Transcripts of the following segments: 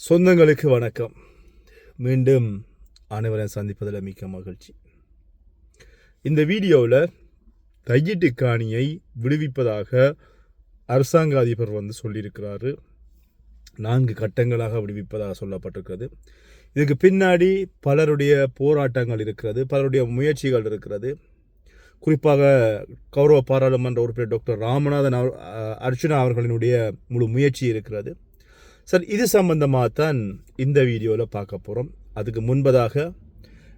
சொந்தங்களுக்கு வணக்கம். மீண்டும் அனைவரையும் சந்திப்பதில் மிக்க மகிழ்ச்சி. இந்த வீடியோவில் தையிட்டு காணியை விடுவிப்பதாக அரசாங்க அதிபர் வந்து சொல்லியிருக்கிறாரு. நான்கு கட்டங்களாக விடுவிப்பதாக சொல்லப்பட்டிருக்கிறது. இதுக்கு பின்னாடி பலருடைய போராட்டங்கள் இருக்கிறது பலருடைய முயற்சிகள் இருக்கிறது. குறிப்பாக கௌரவ பாராளுமன்ற உறுப்பினர் டாக்டர் ராமநாதன் அவர் அர்ச்சுனா அவர்களினுடைய முழு முயற்சி இருக்கிறது. சார் இது சம்பந்தமாக தான் இந்த வீடியோவில் பார்க்க போகிறோம் அதுக்கு முன்பதாக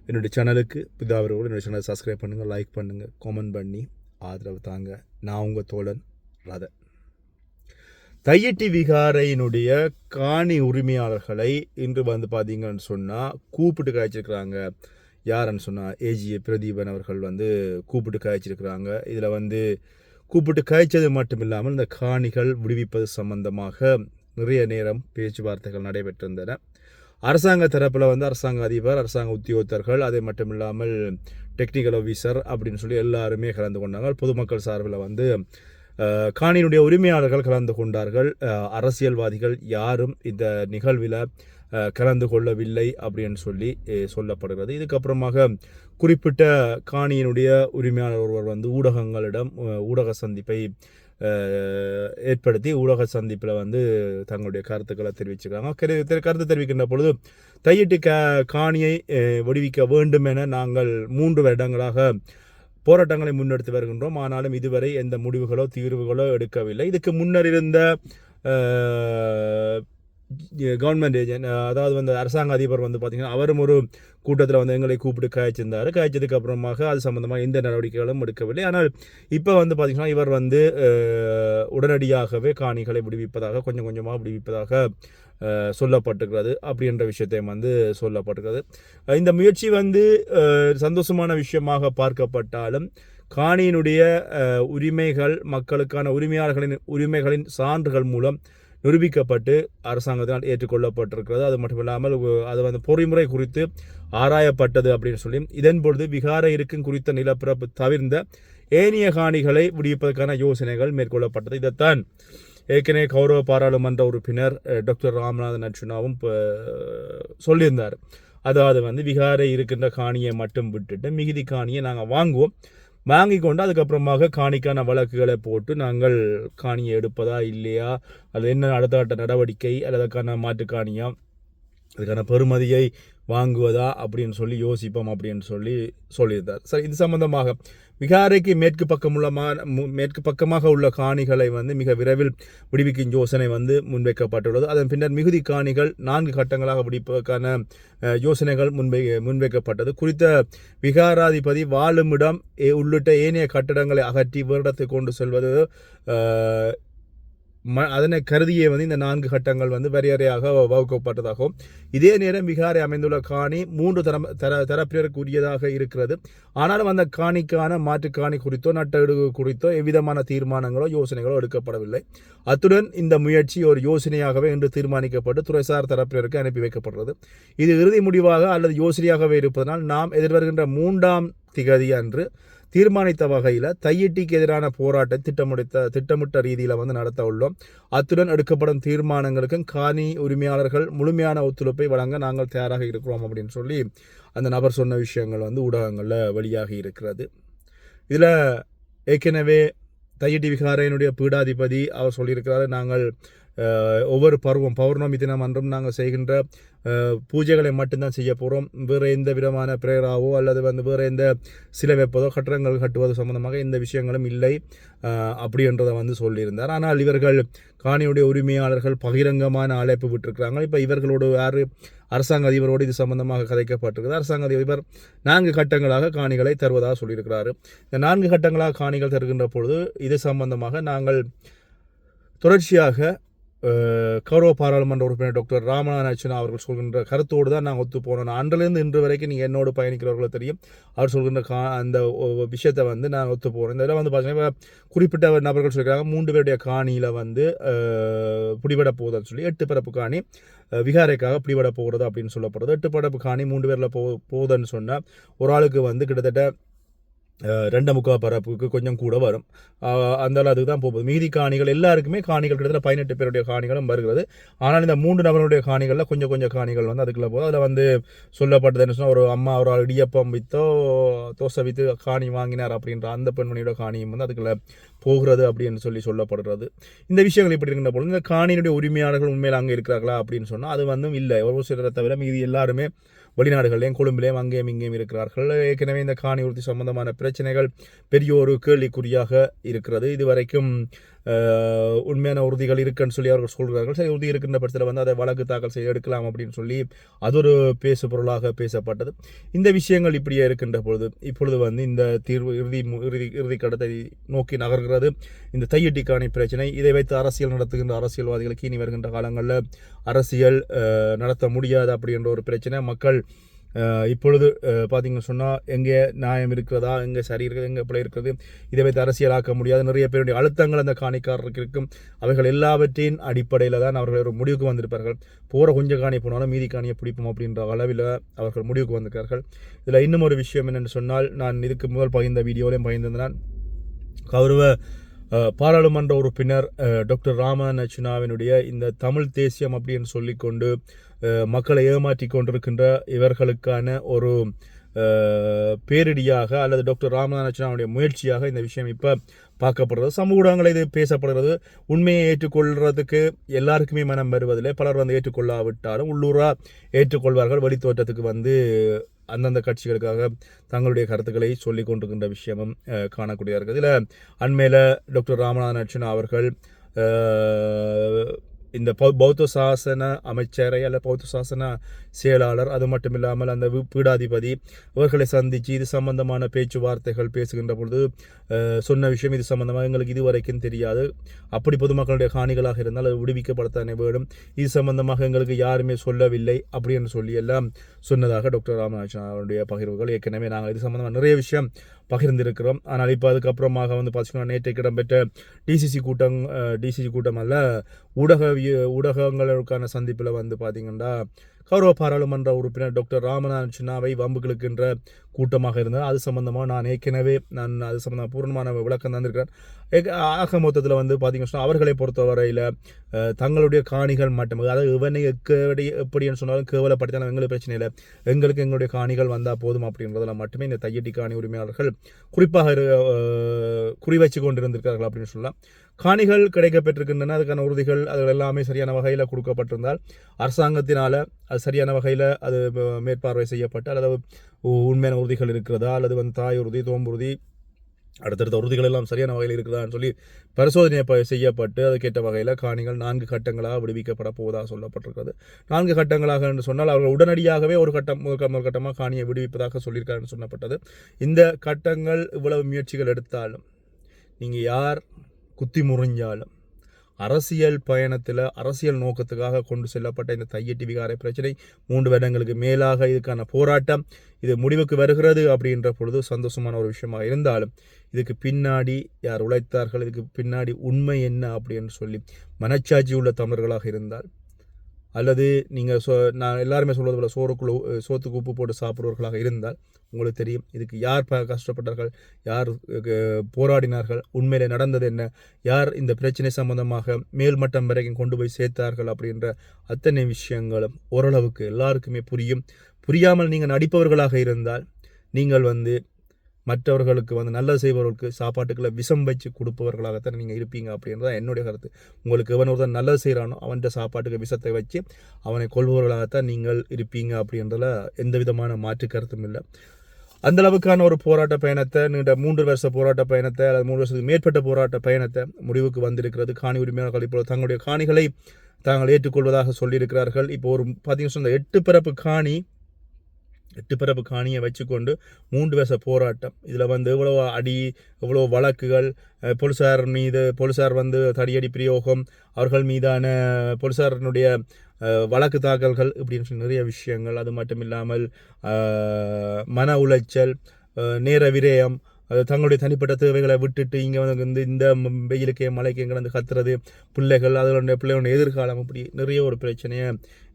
என்னுடைய சேனலுக்கு பிதாவரோடு என்னுடைய சேனலை சப்ஸ்கிரைப் பண்ணுங்கள் லைக் பண்ணுங்கள் காமெண்ட் பண்ணி ஆதரவு தாங்க. நான் உங்கள் தோழன் ரத தையட்டி விகாரையினுடைய காணி உரிமையாளர்களை இன்று வந்து பார்த்தீங்கன்னு சொன்னால் கூப்பிட்டு காய்ச்சிருக்கிறாங்க யாருன்னு சொன்னால் ஏஜிஏ பிரதீபன் அவர்கள் வந்து கூப்பிட்டு காய்ச்சிருக்கிறாங்க இதில் வந்து கூப்பிட்டு காய்ச்சது மட்டும் இல்லாமல் இந்த காணிகள் விடுவிப்பது சம்பந்தமாக நிறைய நேரம் பேச்சுவார்த்தைகள் நடைபெற்றிருந்தன. அரசாங்க தரப்பில் வந்து அரசாங்க அதிபர் அரசாங்க உத்தியோகத்தர்கள் அதை மட்டும் இல்லாமல் டெக்னிக்கல் ஆஃபீஸர் அப்படின்னு சொல்லி எல்லாருமே கலந்து கொண்டாங்க. பொதுமக்கள் சார்பில் வந்து காணியினுடைய உரிமையாளர்கள் கலந்து கொண்டார்கள். அரசியல்வாதிகள் யாரும் இந்த நிகழ்வில் கலந்து கொள்ளவில்லை அப்படின்னு சொல்லி சொல்லப்படுகிறது. இதுக்கப்புறமாக குறிப்பிட்ட காணியினுடைய உரிமையாளர் ஒருவர் வந்து ஊடகங்களிடம் ஊடக சந்திப்பை ஏற்படுத்தி ஊடக சந்திப்பில் வந்து தங்களுடைய கருத்துக்களை தெரிவிச்சிருக்காங்க கருத்து தெரிவிக்கின்ற பொழுது தையிட்டு க காணியை விடுவிக்க வேண்டும் என நாங்கள் மூன்று வருடங்களாக போராட்டங்களை முன்னெடுத்து வருகின்றோம். ஆனாலும் இதுவரை எந்த முடிவுகளோ தீர்வுகளோ எடுக்கவில்லை. இதுக்கு முன்னர் இருந்த கவர்மெண்ட் ஏஜென்ட் அதாவது வந்து அரசாங்க அதிபர் வந்து பார்த்திங்கன்னா அவரும் ஒரு கூட்டத்தில் வந்து எங்களை கூப்பிட்டு காய்ச்சிருந்தார் காய்ச்சதுக்கு அப்புறமாக அது சம்மந்தமாக எந்த நடவடிக்கைகளும் எடுக்கவில்லை. ஆனால் இப்போ வந்து பார்த்திங்கன்னா இவர் வந்து உடனடியாகவே காணிகளை விடுவிப்பதாக கொஞ்சம் கொஞ்சமாக விடுவிப்பதாக சொல்லப்பட்டுக்கிறது சொல்லப்பட்டிருக்கிறது. அப்படின்ற விஷயத்தையும் வந்து சொல்லப்பட்டிருக்கிறது. இந்த முயற்சி வந்து சந்தோஷமான விஷயமாக பார்க்கப்பட்டாலும் காணியினுடைய உரிமைகள் மக்களுக்கான உரிமையாளர்களின் உரிமைகளின் சான்றுகள் மூலம் நிரூபிக்கப்பட்டு அரசாங்கத்தினால் ஏற்றுக்கொள்ளப்பட்டிருக்கிறது. அது மட்டும் இல்லாமல் அது வந்து பொறிமுறை குறித்து ஆராயப்பட்டது அப்படின்னு சொல்லி இதன் பொழுது விகார இருக்கும் குறித்த நிலப்பரப்பு தவிர்ந்த ஏனிய காணிகளை விடுவிப்பதற்கான யோசனைகள் மேற்கொள்ளப்பட்டது. இதைத்தான் ஏற்கனவே கௌரவ பாராளுமன்ற உறுப்பினர் டாக்டர் ராமநாதன் அர்ச்சுனாவும் சொல்லியிருந்தார். அதாவது வந்து விகாரை இருக்கின்ற காணியை மட்டும் விட்டுட்டு மிகுதி காணியை நாங்கள் வாங்குவோம். வாங்கி கொண்டு அதுக்கப்புறமாக காணிக்கான வழக்குகளை போட்டு நாங்கள் காணியை எடுப்பதா இல்லையா? அது என்ன அடுத்த கட்ட நடவடிக்கை? அல்லது அதுக்கான மாற்று காணியா? அதுக்கான பெறுமதியை வாங்குவதா அப்படின்னு சொல்லி யோசிப்போம் அப்படின்னு சொல்லி சொல்லியிருந்தார். சரி இது சம்பந்தமாக விகாரைக்கு மேற்கு பக்கமுள்ள மா- மு- மேற்கு பக்கமாக உள்ள காணிகளை வந்து மிக விரைவில் விடுவிக்கும் யோசனை வந்து முன்வைக்கப்பட்டுள்ளது. அதன் பின்னர் மிகுதி காணிகள் நான்கு கட்டங்களாக விடுப்பதற்கான யோசனைகள் முன்வை முன்வைக்கப்பட்டது. குறித்த விகாராதிபதி வாழுமிடம் ஏ- உள்ளிட்ட ஏனைய கட்டடங்களை அகற்றி வருடத்தை கொண்டு செல்வது ம அதனை கருதியே வந்து இந்த நான்கு கட்டங்கள் வந்து வரையறையாக வகுக்கப்பட்டதாகும். இதே நேரம் விகாரை அமைந்துள்ள காணி மூன்று தரம் தர தரப்பினருக்குரியதாக இருக்கிறது. ஆனாலும் அந்த காணிக்கான மாற்று காணி குறித்தோ நட்டெடு குறித்தோ எவ்விதமான தீர்மானங்களோ யோசனைகளோ எடுக்கப்படவில்லை. அத்துடன் இந்த முயற்சி ஒரு யோசனையாகவே இன்று தீர்மானிக்கப்பட்டு துறைசார் தரப்பினருக்கு அனுப்பி வைக்கப்படுறது இது இறுதி முடிவாக அல்லது யோசனையாகவே இருப்பதனால் நாம் எதிர்வருகின்ற மூன்றாம் திகதி அன்று தீர்மானித்த வகையில் தையிட்டிக்கு எதிரான போராட்டம் திட்டமிடுத்த திட்டமிட்ட ரீதியில் வந்து நடத்த உள்ளோம். அத்துடன் எடுக்கப்படும் தீர்மானங்களுக்கும் காணி உரிமையாளர்கள் முழுமையான ஒத்துழைப்பை வழங்க நாங்கள் தயாராக இருக்கிறோம் அப்படின்னு சொல்லி அந்த நபர் சொன்ன விஷயங்கள் வந்து ஊடகங்களில் வெளியாகி இருக்கிறது. இதில் ஏற்கனவே தையட்டி விகாரையினுடைய பீடாதிபதி அவர் சொல்லியிருக்கிறாரு நாங்கள் ஒவ்வொரு பருவம் பௌர்ணமி தினம் அன்றும் நாங்கள் செய்கின்ற பூஜைகளை மட்டும்தான் செய்ய போகிறோம் வேறு எந்த விதமான பிரேயராவோ அல்லது வந்து வேறு எந்த சிலை வைப்பதோ கட்டடங்கள் கட்டுவது சம்பந்தமாக எந்த விஷயங்களும் இல்லை. அப்படின்றத வந்து சொல்லியிருந்தார். ஆனால் இவர்கள் காணியுடைய உரிமையாளர்கள் பகிரங்கமான அழைப்பு விட்டிருக்கிறாங்க. இப்போ இவர்களோடு யார்? அரசாங்க அதிபரோடு இது சம்பந்தமாக கதைக்கப்பட்டிருக்கிறது. அரசாங்க அதிபர் நான்கு கட்டங்களாக காணிகளை தருவதாக சொல்லியிருக்கிறாரு. இந்த நான்கு கட்டங்களாக காணிகள் தருகின்ற பொழுது இது சம்பந்தமாக நாங்கள் தொடர்ச்சியாக கௌரவ பாராளுமன்ற உறுப்பினர் டாக்டர் ராமநாதன் அர்ச்சனா அவர்கள் சொல்கின்ற கருத்தோடு தான் நாங்கள் ஒத்து போனோம். நான் அன்றிலிருந்து இன்று வரைக்கும் நீங்கள் என்னோடு பயணிக்கிறவர்களோ தெரியும். அவர் சொல்கின்ற கா அந்த விஷயத்தை வந்து நான் ஒத்து போகிறோம் இந்த இதில் வந்து பார்த்தீங்கன்னா குறிப்பிட்ட நபர்கள் சொல்லியிருக்காங்க மூன்று பேருடைய காணியில் வந்து பிடிபட போகுதுன்னு சொல்லி எட்டு பிறப்பு காணி விகாரைக்காக பிடிபட போகிறது அப்படின்னு சொல்லப்படுறது எட்டு பிறப்பு காணி மூன்று பேரில் போ போகுதுன்னு சொன்னால் ஒரு ஆளுக்கு வந்து கிட்டத்தட்ட ரெண்டு முக்கால் பரப்புக்கு கொஞ்சம் கூட வரும். அஹ், அதுக்கு தான் போகுது. மீதி காணிகள் எல்லாருக்குமே காணிகள் கிட்டத்தில் பதினெட்டு பேருடைய காணிகளும் வருகிறது. ஆனால் இந்த மூன்று நபருடைய காணிகளில் கொஞ்சம் கொஞ்சம் காணிகள் வந்து அதுக்குள்ளே போதும் அதில் வந்து சொல்லப்பட்டது என்ன சொன்னால் ஒரு அம்மா ஒரு ஆள் இடியப்பம் வித்தோ தோசை வித்து காணி வாங்கினார் அப்படின்ற அந்த பெண்மணியோட காணியும் வந்து அதுக்குள்ள போகிறது அப்படின்னு சொல்லி சொல்லப்படுறது இந்த விஷயங்கள் இப்படி இருக்கின்ற பொழுது இந்த காணியினுடைய உரிமையாளர்கள் உண்மையில் அங்கே இருக்கிறார்களா அப்படின்னு சொன்னால் அது வந்து இல்லை. ஒரு சிலரை தவிர மீதி எல்லாருமே வெளிநாடுகள்லையும் கொழும்பிலேயும் அங்கேயும் இங்கேயும் இருக்கிறார்கள். ஏற்கனவே இந்த காணி உறுதி சம்பந்தமான பிரச்சனைகள் பெரிய ஒரு கேள்விக்குறியாக இருக்கிறது. இதுவரைக்கும் உண்மையான உறுதிகள் இருக்குன்னு சொல்லி அவர்கள் சொல்கிறார்கள். சரி உறுதி இருக்கின்ற பட்சத்தில் வந்து அதை வழக்கு தாக்கல் செய்ய எடுக்கலாம் அப்படின்னு சொல்லி அது ஒரு பேசு பொருளாக பேசப்பட்டது. இந்த விஷயங்கள் இப்படியே இருக்கின்ற பொழுது இப்பொழுது வந்து இந்த தீர்வு இறுதி மு- இறுதி இறுதி கடத்தை நோக்கி நகர்கிறது. இந்த தையட்டிக்கான பிரச்சனை இதை வைத்து அரசியல் நடத்துகின்ற அரசியல்வாதிகளுக்கு இனி வருகின்ற காலங்களில் அரசியல் நடத்த முடியாது அப்படின்ற ஒரு பிரச்சனை. மக்கள் இப்பொழுது அஹ், பார்த்தீங்கன்னு சொன்னால் எங்கே நியாயம் இருக்கிறதா எங்கே சரி இருக்கிறது எங்கே பிள்ளை இருக்கிறது இதை வைத்து அரசியலாக்க முடியாது. நிறைய பேருடைய அழுத்தங்கள் அந்த காணிக்காரருக்கு இருக்கும். அவைகள் எல்லாவற்றின் அடிப்படையில் தான் அவர்கள் ஒரு முடிவுக்கு வந்திருப்பார்கள். போகிற கொஞ்சம் காணி போனாலும் மீதி காணியை பிடிப்போம் அப்படின்ற அளவில் அவர்கள் முடிவுக்கு வந்திருக்கார்கள். இதில் இன்னும் ஒரு விஷயம் என்னென்னு சொன்னால் நான் இதுக்கு முதல் பகிர்ந்த வீடியோலையும் பகிர்ந்திருந்தேன். கௌரவ பாராளுமன்ற உறுப்பினர் டாக்டர் ராமநச்சுனாவினுடைய இந்த தமிழ் தேசியம் அப்படின்னு சொல்லிக்கொண்டு மக்களை ஏமாற்றி கொண்டிருக்கின்ற இவர்களுக்கான ஒரு பேரிடியாக அல்லது டாக்டர் ராமநாதனுடைய முயற்சியாக இந்த விஷயம் இப்போ பார்க்கப்படுறது சமூக ஊடகங்கள் இது பேசப்படுகிறது. உண்மையை ஏற்றுக்கொள்றதுக்கு எல்லாருக்குமே மனம் வருவதில்லை. பலர் வந்து ஏற்றுக்கொள்ளாவிட்டாலும் உள்ளூராக ஏற்றுக்கொள்வார்கள். வெளித்தோற்றத்துக்கு வந்து அந்தந்த கட்சிகளுக்காக தங்களுடைய கருத்துக்களை சொல்லி கொண்டிருக்கின்ற விஷயமும் காணக்கூடியதாக இருக்குது. இதில் அண்மையில் டாக்டர் ராமநாதன் அர்ச்சனா அவர்கள் இந்த பௌ- பௌத்த சாசன அமைச்சரை அல்ல பௌத்த சாசன செயலாளர் அது மட்டும் இல்லாமல் அந்த பீடாதிபதி அவர்களை சந்தித்து இது சம்பந்தமான பேச்சுவார்த்தைகள் பேசுகின்ற பொழுது சொன்ன விஷயம் இது சம்பந்தமாக எங்களுக்கு இதுவரைக்கும் தெரியாது. அப்படி பொதுமக்களுடைய காணிகளாக இருந்தால் அது விடுவிக்கப்படத்தானே வேண்டும். இது சம்பந்தமாக எங்களுக்கு யாருமே சொல்லவில்லை அப்படின்னு சொல்லி எல்லாம் சொன்னதாக டாக்டர் ராமநாதன் அவருடைய பகிர்வுகள். ஏற்கனவே நாங்கள் இது சம்பந்தமாக நிறைய விஷயம் பகிர்ந்திருக்கிறோம். ஆனால் இப்போ அதுக்கப்புறமாக வந்து பார்த்தீங்கன்னா நேற்றைக்கு இடம்பெற்ற டிசிசி கூட்டம் டிசிசி கூட்டம் அல்ல ஊடக ஊடகங்களுக்கான சந்திப்பில் வந்து பார்த்திங்கன்னா கௌரவ பாராளுமன்ற உறுப்பினர் டாக்டர் ராமநாதன் சின்னாவை வம்புகளுக்கின்ற கூட்டமாக இருந்தது. அது சம்பந்தமாக நான் ஏற்கனவே நான் அது சம்பந்தமாக பூர்ணமான விளக்கம் தந்திருக்கிறேன். ஆக மொத்தத்தில் வந்து பார்த்தீங்கன்னா அவர்களை பொறுத்தவரையில் தங்களுடைய காணிகள் மட்டும் அதாவது இவனை எப்படி எப்படின்னு சொன்னாலும் கேவலப்படுத்தினாலும் எங்களுக்கு பிரச்சனை இல்லை. எங்களுக்கு எங்களுடைய காணிகள் வந்தால் போதும் அப்படின்றதில் மட்டுமே இந்த தையட்டி காணி உரிமையாளர்கள் குறிப்பாக குறி வச்சு கொண்டிருந்திருக்கிறார்கள் அப்படின்னு சொல்லலாம். காணிகள் கிடைக்கப்பெற்றிருக்கின்றன. அதுக்கான உறுதிகள் அது எல்லாமே சரியான வகையில் கொடுக்கப்பட்டிருந்தால் அரசாங்கத்தினால் அது சரியான வகையில் அது மேற்பார்வை செய்யப்பட்டு அல்லது உ- உண்மையான உறுதிகள் இருக்கிறதா அல்லது வந்து தாய் உறுதி தோம்புறுதி அடுத்தடுத்த உறுதிகள் எல்லாம் சரியான வகையில் இருக்கிறதான்னு சொல்லி பரிசோதனை ப- செய்யப்பட்டு அதுக்கேற்ற வகையில் காணிகள் நான்கு கட்டங்களாக விடுவிக்கப்பட போவதாக சொல்லப்பட்டிருக்கிறது. நான்கு கட்டங்களாக என்று சொன்னால் அவர்கள் உடனடியாகவே ஒரு கட்டம் முதல் முதல் கட்டமாக காணியை விடுவிப்பதாக சொல்லியிருக்காருன்னு சொல்லப்பட்டது இந்த கட்டங்கள் இவ்வளவு முயற்சிகள் எடுத்தாலும் நீங்கள் யார் குத்தி முறிஞ்சாலும். அரசியல் பயணத்தில் அரசியல் நோக்கத்துக்காக கொண்டு செல்லப்பட்ட இந்த தையட்டி விகாரை பிரச்சனை மூன்று வருடங்களுக்கு மேலாக இதுக்கான போராட்டம் இது முடிவுக்கு வருகிறது அப்படின்ற பொழுது சந்தோஷமான ஒரு விஷயமாக இருந்தாலும் இதுக்கு பின்னாடி யார் உழைத்தார்கள் இதுக்கு பின்னாடி உண்மை என்ன அப்படின்னு சொல்லி மனச்சாட்சி உள்ள தமிழர்களாக இருந்தால் அல்லது நீங்கள் சோ நான் எல்லாருமே சொல்வது போல சோறுக்குள்ள சோத்துக்கு உப்பு போட்டு சாப்பிட்றவர்களாக இருந்தால் உங்களுக்கு தெரியும். இதுக்கு யார் ப கஷ்டப்பட்டார்கள்? யார் போராடினார்கள்? உண்மையிலே நடந்தது என்ன? யார் இந்த பிரச்சனை சம்பந்தமாக மேல்மட்டம் வரைக்கும் கொண்டு போய் சேர்த்தார்கள் அப்படின்ற அத்தனை விஷயங்களும் ஓரளவுக்கு எல்லாருக்குமே புரியும். புரியாமல் நீங்கள் நடிப்பவர்களாக இருந்தால் நீங்கள் வந்து மற்றவர்களுக்கு வந்து நல்லது செய்பவர்களுக்கு சாப்பாட்டுக்குள்ள விஷம் வச்சு கொடுப்பவர்களாகத்தான் நீங்கள் இருப்பீங்க அப்படின்றது என்னுடைய கருத்து. உங்களுக்கு எவன் ஒருத்தன் நல்லது செய்கிறானோ அவன்கிட்ட சாப்பாட்டுக்கு விஷத்தை வச்சு அவனை கொள்பவர்களாகத்தான் நீங்கள் இருப்பீங்க அப்படின்றதுல எந்த விதமான மாற்று கருத்தும் இல்லை. அந்த அளவுக்கான ஒரு போராட்ட பயணத்தை நீண்ட மூன்று வருஷ போராட்ட பயணத்தை அல்லது மூன்று வருஷத்துக்கு மேற்பட்ட போராட்ட பயணத்தை முடிவுக்கு வந்திருக்கிறது. காணி உரிமையாளர்கள் இப்போது தங்களுடைய காணிகளை தாங்கள் ஏற்றுக்கொள்வதாக சொல்லியிருக்கிறார்கள். இப்போ ஒரு பார்த்தீங்கன்னா சொன்ன எட்டு பிறப்பு காணி எட்டு பிறப்பு காணியை வச்சுக்கொண்டு மூன்று வருஷ போராட்டம். இதில் வந்து எவ்வளோ அடி எவ்வளோ வழக்குகள் போலீஸார் போலீசார் மீது போலீசார் வந்து தடியடி பிரயோகம் அவர்கள் மீதான போலீசாரினுடைய வழக்கு தாக்கல்கள் இப்படின்னு சொல்லி நிறைய விஷயங்கள். அது மட்டும் இல்லாமல் மன உளைச்சல் நேர விரயம் அது தங்களுடைய தனிப்பட்ட தேவைகளை விட்டுட்டு இங்கே வந்து இந்த வெயிலுக்கே மழைக்கு எங்கே வந்து கத்துறது பிள்ளைகள் அதனுடைய பிள்ளைகளுடைய எதிர்காலம் இப்படி நிறைய ஒரு பிரச்சனையை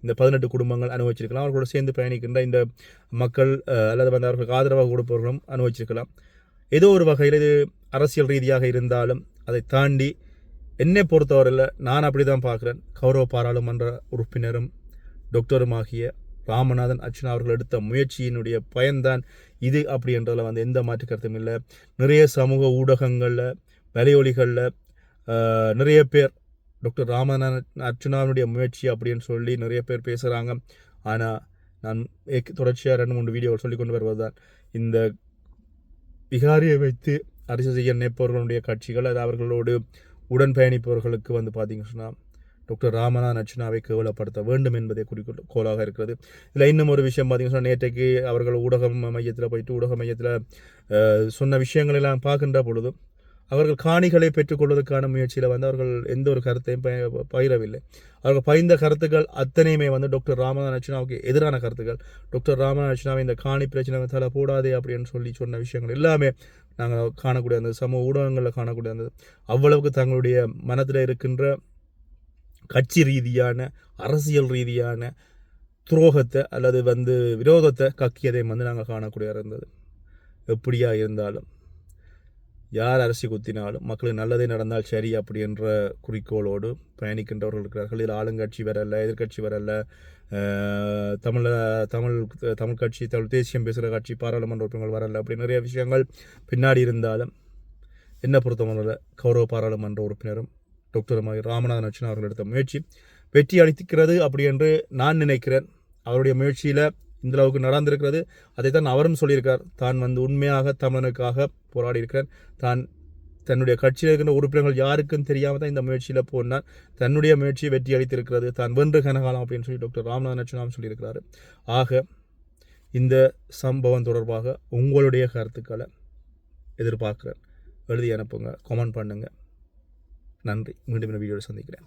இந்த பதினெட்டு குடும்பங்கள் அனுபவிச்சிருக்கலாம். அவர்களோட சேர்ந்து பயணிக்கின்ற இந்த மக்கள் அல்லது வந்து அவர்களுக்கு ஆதரவாக கொடுப்பவர்களும் அனுபவிச்சிருக்கலாம். ஏதோ ஒரு வகையில் இது அரசியல் ரீதியாக இருந்தாலும் அதை தாண்டி என்னை பொறுத்தவரையில் நான் அப்படி தான் பார்க்குறேன். கௌரவ பாராளுமன்ற உறுப்பினரும் டாக்டருமாகிய ராமநாதன் அர்ச்சனா அவர்கள் எடுத்த முயற்சியினுடைய பயன்தான் இது அப்படின்றதில் வந்து எந்த மாற்று கருத்தும் இல்லை. நிறைய சமூக ஊடகங்களில் வலையொலிகளில் நிறைய பேர் டாக்டர் ராமநாதன் அர்ச்சனாவினுடைய முயற்சி அப்படின்னு சொல்லி நிறைய பேர் பேசுகிறாங்க ஆனால் நான் தொடர்ச்சியாக ரெண்டு மூணு வீடியோவில் சொல்லி கொண்டு வருவதுதான். இந்த விகாரியை வைத்து அரசு செய்ய நினைப்பவர்களுடைய கட்சிகள் அது அவர்களோடு உடன் பயணிப்பவர்களுக்கு வந்து பார்த்தீங்கன்னு சொன்னால் டாக்டர் ராமநாத் அர்ச்சனாவை கேவலப்படுத்த வேண்டும் என்பதே குறிக்கோள் கோலாக இருக்கிறது. இதில் இன்னும் ஒரு விஷயம் பார்த்தீங்கன்னா நேற்றைக்கு அவர்கள் ஊடகம் மையத்தில் போயிட்டு ஊடக மையத்தில் சொன்ன விஷயங்களெல்லாம் பார்க்கின்ற பொழுது அவர்கள் காணிகளை பெற்றுக்கொள்வதற்கான முயற்சியில் வந்து அவர்கள் எந்த ஒரு கருத்தையும் பயிரவில்லை. அவர்கள் பயிர்ந்த கருத்துக்கள் அத்தனையுமே வந்து டாக்டர் ராமநாதன் எதிரான கருத்துக்கள். டாக்டர் ராமநாதன் இந்த காணி பிரச்சனை தலை போடாதே அப்படின்னு சொல்லி சொன்ன விஷயங்கள் எல்லாமே நாங்கள் காணக்கூடிய அந்த சமூக ஊடகங்களில் காணக்கூடிய அந்த அவ்வளவுக்கு தங்களுடைய மனத்தில் இருக்கின்ற கட்சி ரீதியான அரசியல் ரீதியான துரோகத்தை அல்லது வந்து விரோதத்தை கக்கியதை வந்து நாங்கள் காணக்கூடிய இருந்தது. எப்படியா இருந்தாலும். யார் அரசி குத்தினாலும் மக்களுக்கு நல்லதே நடந்தால் சரி அப்படின்ற குறிக்கோளோடு பயணிக்கின்றவர்கள் இருக்கிறார்கள். இதில் ஆளுங்கட்சி வரல எதிர்க்கட்சி வரல. தமிழ தமிழ் தமிழ் கட்சி தமிழ் தேசியம் பேசுகிற கட்சி பாராளுமன்ற உறுப்பினர்கள் வரல அப்படி நிறைய விஷயங்கள் பின்னாடி இருந்தாலும் என்ன பொறுத்தவரை கௌரவ பாராளுமன்ற உறுப்பினரும் டாக்டர் ராமநாதன் அர்ச்சனா அவர்கள் எடுத்த முயற்சி வெற்றி அளிக்கிறது அப்படி என்று நான் நினைக்கிறேன். அவருடைய முயற்சியில் இந்த அளவுக்கு நடந்திருக்கிறது. அதை தான் அவரும் சொல்லியிருக்கார். தான் வந்து உண்மையாக தமிழனுக்காக போராடி இருக்கிறார் தான் தன்னுடைய கட்சியில் இருக்கின்ற உறுப்பினர்கள் யாருக்கும் தெரியாமல் தான் இந்த முயற்சியில் போனார். தன்னுடைய முயற்சியை வெற்றி அளித்திருக்கிறது. தான் வென்று கனகாலம் அப்படின்னு சொல்லி டாக்டர் ராம்நாத் நச்சுனாம் சொல்லியிருக்கிறாரு. ஆக இந்த சம்பவம் தொடர்பாக உங்களுடைய கருத்துக்களை எதிர்பார்க்குறேன். எழுதி அனுப்புங்க கமெண்ட் பண்ணுங்கள் நன்றி. மீண்டும் இந்த வீடியோவில் சந்திக்கிறேன்.